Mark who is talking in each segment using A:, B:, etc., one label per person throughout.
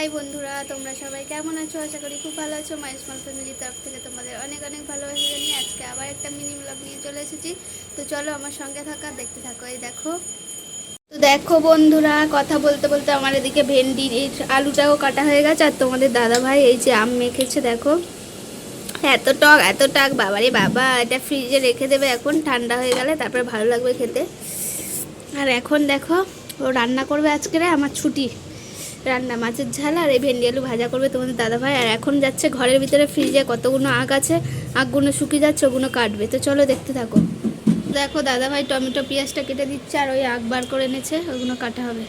A: High বন্ধুরা, তোমরা সবাই কেমন আছো? আশা করি খুব ভালো আছো। মাই স্মল ফ্যামিলির তরফ থেকে তোমাদের অনেক অনেক ভালোবাসা জানিয়ে আজকে আবার একটা মিনি ব্লগ নিয়ে চলে এসেছি। তো চলো আমার সঙ্গে থাকা দেখতে থাকো। এই দেখো। তো দেখো বন্ধুরা, কথা বলতে বলতে আমার এদিকে ভেন্ডি, এই আলুটাও কাটা হয়ে গেছে। আর তোমাদের দাদা ভাই এই যে আম মেখেছে, দেখো। এত টক এত টক, বাবারে বাবা, এটা ফ্রিজে রেখে দেবে এখন, ঠান্ডা হয়ে গেলে তারপরে ভালো লাগবে খেতে। আর এখন দেখো, ও রান্না করবে আজকে আমার ছুটি। রান্না, মাছের ঝাল আর এই ভেন্ডি আলু ভাজা করবে তোমাদের দাদাভাই। আর এখন যাচ্ছে ঘরের ভিতরে ফ্রিজে কতগুলো আগ আছে আগগুলো শুকিয়ে যাচ্ছে ওগুলো কাটবে। তো চলো দেখতে থাকো। দেখো দাদাভাই টমেটো, পেঁয়াজটা কেটে দিচ্ছে আর ওই আগ বার করে এনেছে ওগুলো কাটা হবে।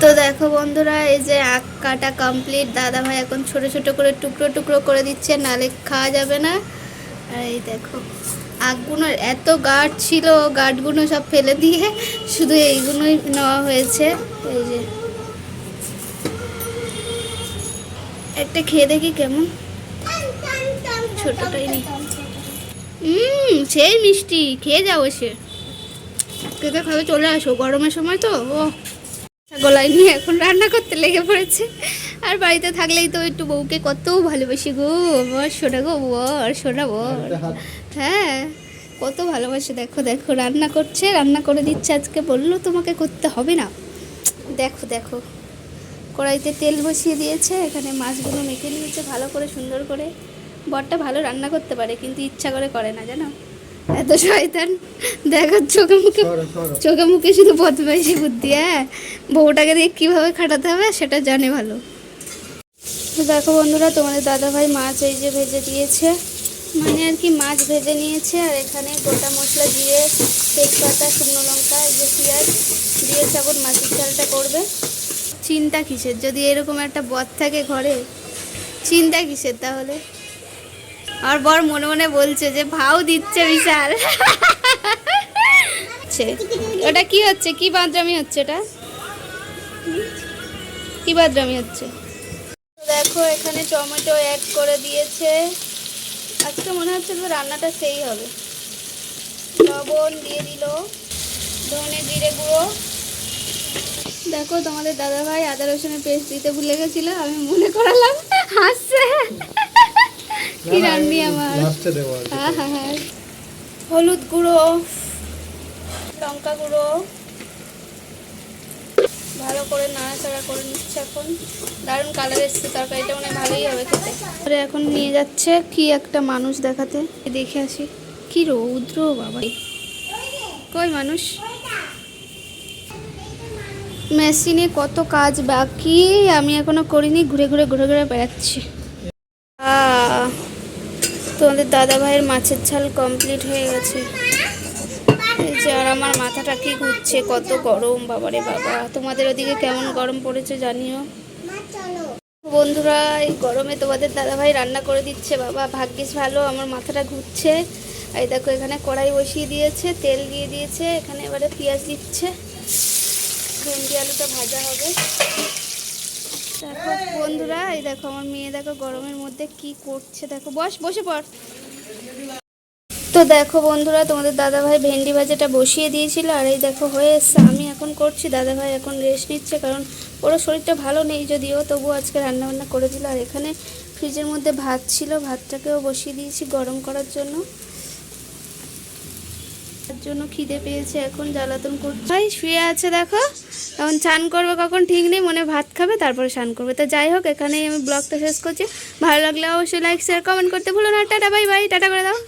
A: তো দেখো বন্ধুরা, এই যে আখ কাটা কমপ্লিট দাদাভাই এখন ছোট ছোট করে টুকরো টুকরো করে দিচ্ছে, নালে খাওয়া যাবে না। আর এই দেখো আখগুলোর এত গাঢ় ছিল গাঢ়গুলো সব ফেলে দিয়ে শুধু এইগুলোই নেওয়া হয়েছে। এই যে একটা খেয়ে দেখি কেমন। ছোটটাই নেই হুম সেই মিষ্টি খেয়ে যাও এসে। কেকে খাবে চলে আসো গরমের সময় তো ও। গলায় নিয়ে এখন রান্না করতে লেগে পড়েছে। আর বাড়িতে থাকলেই তো একটু বউকে কত ভালোবাসি গো বর সোনা গো বর সোনা বর। হ্যাঁ কত ভালোবাসে দেখো দেখো রান্না করছে রান্না করে দিচ্ছে আজকে বলল তোমাকে করতে হবে না। দেখো দেখো। কড়াইতে তেল বসিয়ে দিয়েছে এখানে মাছগুলো মেখে নিয়েছে ভালো করে সুন্দর করে। বরটা ভালো রান্না করতে পারে কিন্তু ইচ্ছা করে করে না জানো? এত শয়তান। দেখো চোখে মুখে চোখে মুখে শুধু বদমাইশি বুদ্ধি হ্যাঁ? বউটাকে দিয়ে কীভাবে খাটাতে হবে সেটা জানে ভালো। দেখো বন্ধুরা তোমাদের দাদাভাই মাছ এই যে ভেজে দিয়েছে। মানে আর কি মাছ ভেজে নিয়েছে আর এখানে গোটা মশলা দিয়ে তেজপাতা শুকনো লঙ্কা এই যে পেঁয়াজ দিয়ে এখন মাছের ঝালটা করবে। চিন্তা কিসের? যদি এরকম একটা বদ থাকে ঘরে, চিন্তা কিসের তাহলে? আর বর মনে মনে বলছে যে, ভাও দিচ্ছে বিশাল। ওটা কি হচ্ছে? কি বাদরামি হচ্ছে এটা কি বাদরামি হচ্ছে? দেখো, এখানে টমেটো অ্যাড করে দিয়েছে। আজকে মনে হচ্ছে তো রান্নাটা সেই হবে। লবণ দিয়ে দিল, ধনে জিরে গুঁড়ো। দেখো তোমাদের দাদা ভাই আদা রসুনের পেস্ট দিতে ভুলে গেছিল আমি মনে করালাম হাসছে। কি রান্নি আমার? হ্যাঁ হ্যাঁ হ্যাঁ। হলুদ গুঁড়ো লঙ্কা গুঁড়ো। ভালো করে নাড়াচাড়া করে নিচ্ছে এখন। দারুণ কালার এসছে তরকারিটা মনে ভালোই হবে খেতে। তারপরে এখন নিয়ে যাচ্ছে কি একটা মানুষ দেখাতে। দেখে আসি। কি রৌদ্র বাবা। কই মানুষ? মেশিনে কত কাজ বাকি, আমি এখনও করিনি, ঘুরে ঘুরে ঘুরে ঘুরে বেড়াচ্ছি। তোমাদের দাদা ভাইয়ের মাছের ঝাল কমপ্লিট হয়ে গেছে। এই যে, আর আমার মাথাটা কি ঘুরছে, কত গরম, বাবারে বাবা। তোমাদের ওদিকে কেমন গরম পড়েছে জানিও। বন্ধুরা, এই গরমে তোমাদের দাদা ভাই রান্না করে দিচ্ছে, বাবা। ভাগ্যিস ভালো, আমার মাথাটা ঘুরছে। এই দেখো, এখানে কড়াই বসিয়ে দিয়েছে, তেল দিয়ে দিয়েছে, এখানে এবারে পেঁয়াজ দিচ্ছে। ভেন্ডি আলুটা ভাজা হবে। দেখো বন্ধুরা, এই দেখো আমার মেয়ে দেখো গরমের মধ্যে কি করছে। দেখো, বস, বসে পড়। তো দেখো বন্ধুরা, তোমাদের দাদা ভাই ভেন্ডি ভাজাটা বসিয়ে দিয়েছিল, আর এই দেখো হয়ে এসছে। আমি এখন করছি দাদা ভাই এখন রেস্ট নিচ্ছে, কারণ ওর শরীরটা ভালো নেই যদিও, তবু আজকে রান্না বান্না করে দিল আর এখানে ফ্রিজের মধ্যে ভাত ছিল, ভাতটাকেও বসিয়ে দিয়েছি গরম করার জন্য। তার জন্য খিদে পেয়েছে এখন, জ্বালাতন করছে। ভাই, শুয়ে আছে দেখো। এখন চান করবে কখন? ঠিক নেই, মনে ভাত খাবে, তারপরে স্নান করবে। তো যাই হোক, এখানেই আমি ব্লগটা শেষ করছি। ভালো লাগলে অবশ্যই লাইক শেয়ার কমেন্ট করতে ভুলো না। টাটা বাই বাই টাটা করে দাও।